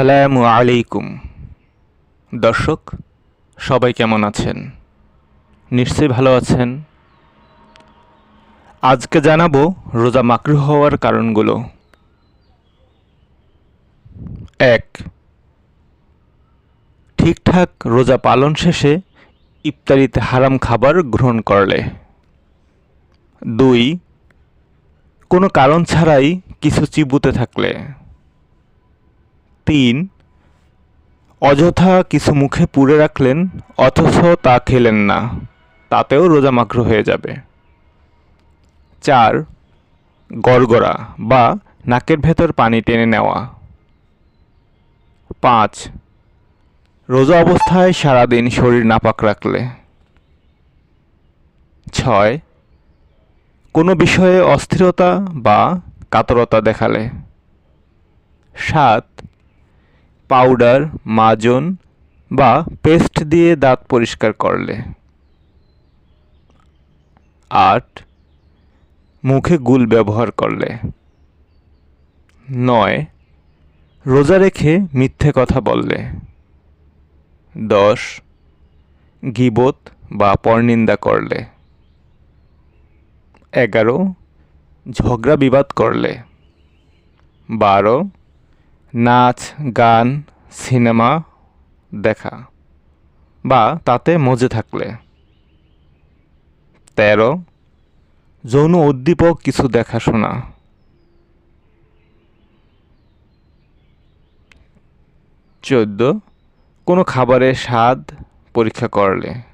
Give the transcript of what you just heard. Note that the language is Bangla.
আসসালামু আলাইকুম। দর্শক, সবাই কেমন আছেন? নিশ্চয়ই ভালো আছেন। আজকে জানাব রোজা মাকরু হওয়ার কারণগুলো। এক, ঠিকঠাক রোজা পালন শেষে ইফতারিতে হারাম খাবার গ্রহণ করলে। দুই, কোনো কারণ ছাড়াই কিছু চিবুতে থাকলে। তিন, অযথা কিছু মুখে পুড়ে রাখলেন, অথচ তা খেলেন না, তাতেও রোজা মাকরু হয়ে যাবে। চার, গড়গড়া বা নাকের ভেতর পানি টেনে নেওয়া। পাঁচ, রোজা অবস্থায় সারাদিন শরীর নাপাক রাখলে। ছয়, কোনো বিষয়ে অস্থিরতা বা কাতরতা দেখালে। সাত পাউডার মাজন বা পেস্ট দিয়ে দাঁত পরিষ্কার করলে। আট, মুখে গুল ব্যবহার করলে। নয়, রোজা রেখে মিথ্যে কথা বললে। দশ, গিবত বা পরনিন্দা করলে। এগারো, ঝগড়া বিবাদ করলে। বারো নাচ, গান, সিনেমা দেখা বা তাতে মজে থাকলে। তেরো, যৌন উদ্দীপক কিছু দেখাশোনা চোদ্দ, কোনো খাবারের স্বাদ পরীক্ষা করলে।